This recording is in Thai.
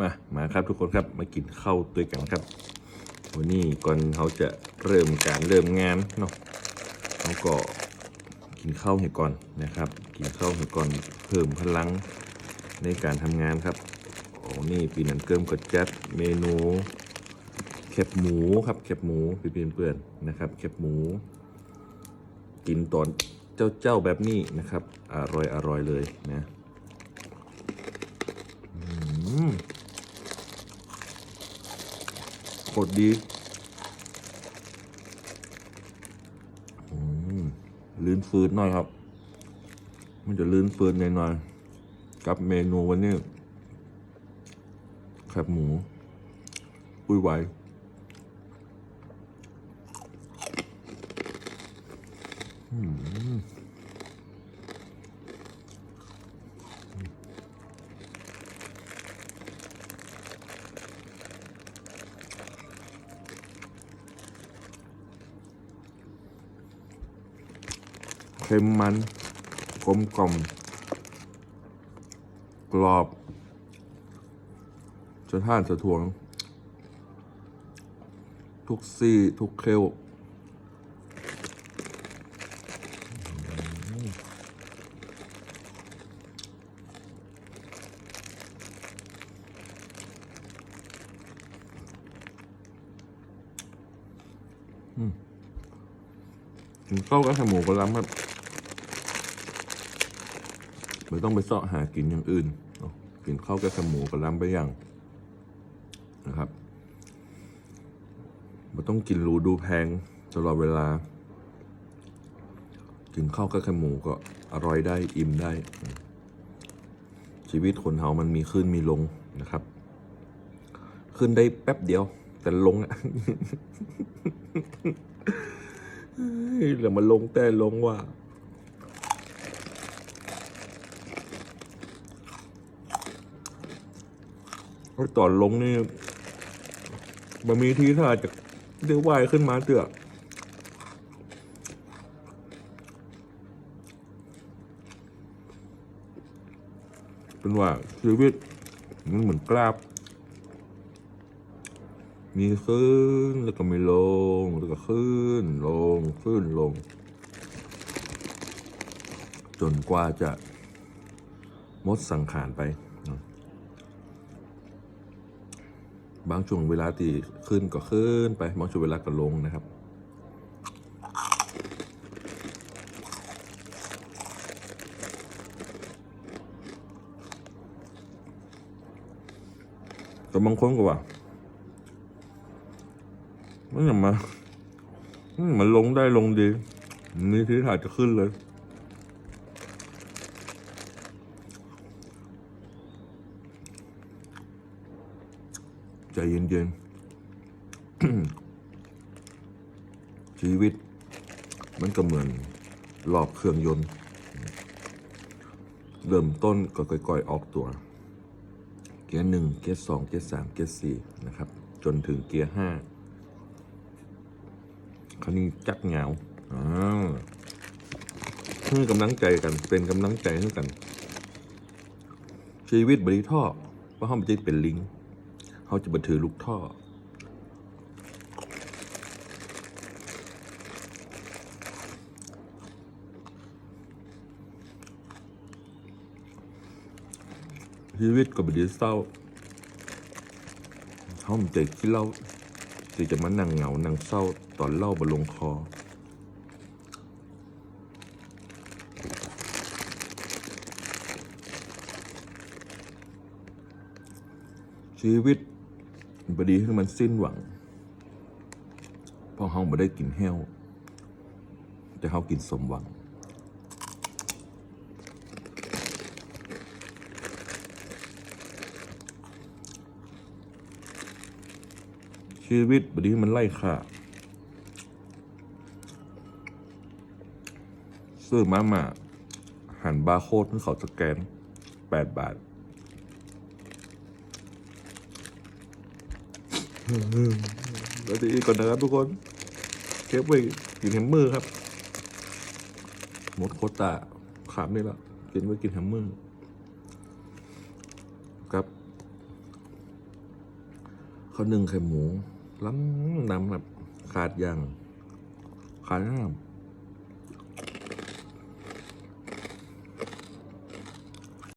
มามาครับทุกคนครับมากินข้าวด้วยกันครับ วันนี้ก่อนเขาจะเริ่มการเริ่มงานเนาะเขาก็กินข้าวให้ก่อนนะครับ กินข้าวให้ก่อนเพิ่มพลังในการทำงานครับโอ้นี่ปีนันเกิมก็จัดเมนูแคบหมูครับแคบหมูพี่เพื่อนๆนะครับแคบหมู กินตอนเจ้าเจ้าๆแบบนี้นะครับ อร่อยอร่อยเลยนะอื มโคตรดีลื่นฟืดหน่อยครับ มันจะลื่นฟืดหน่อยๆกับเมนูวันนี้แคบหมูปุ้ยไหว เค็มมัน กลมกล่อม กรอบ สะท่านสะทวง ทุกซี่ ทุกเคลวกินข้าวกับหมูกระลำครับ ไม่ต้องไปเสาะหากินอย่างอื่นกินข้าวกับแค่หมูกระลำไปอย่างนะครับมันต้องกินรูดูแพงตลอดเวลา กินข้าวกับแค่หมูก็อร่อยได้อิ่มได้ ชีวิตคนเฮามันมีขึ้นมีลงนะครับ ขึ้นได้แป๊บเดียว แต่ลงอะแล้วมันลงแต่ลงว่า เพราะตอนลงนี่มันมีทีท่าจะเรียกว่ายขึ้นมาเตือเป็นว่าชีวิตมันเหมือนกราบ มีขึ้นแล้วก็มีลง แล้วก็ขึ้น ลงขึ้นลง จนกว่าจะหมดสังขารไปเนาะ บางช่วงเวลาที่ขึ้นก็ขึ้นไป บางช่วงเวลาก็ลงนะครับ แต่บางคนก็ว่ามันอย่ามามันลงได้ลงดีนี่ที่ถ่ายจะขึ้นเลย ใจเย็นๆ ชีวิต มันก็เหมือนรอบเครื่องยนต์ เริ่มต้นก็ค่อยๆ ออกตัว เกียร์หนึ่งเกียร์สองเกียร์สามเกียร์สี่นะครับ จนถึงเกียร์ห้าคราวนี้จักเหงาอ่าให้กำลังใจกัน เป็นกำลังใจให้กัน ชีวิตบริท่อเพราะเขาไม่ได้เป็นลิง เขาจะบันถือลูกท่อ ชีวิตก็บดีเศร้าเขาไม่ใจคิดเล่าที่จะมานั่งเหงา นั่งเศร้าตอนเล่าบนลงคอชีวิต บดีให้มันสิ้นหวังเพราะเขาไม่ได้กินแห้ว แต่เขากินสมหวัง ชีวิตบดีให้มันไล่ค่าซื้อมามาหันบาร์โค้ดให้เขาสแกนแปดบาท แล้วดีก่อนนะครับทุกคนเก็บไว้กินแฮมเมอร์ครับ หมดโคตาขามนี่ละกินไว้กินแฮมเมอร์ครับข้าวนึ่งไข่หมูล้ำน้ำแบบขาดอย่างขาดน้ำ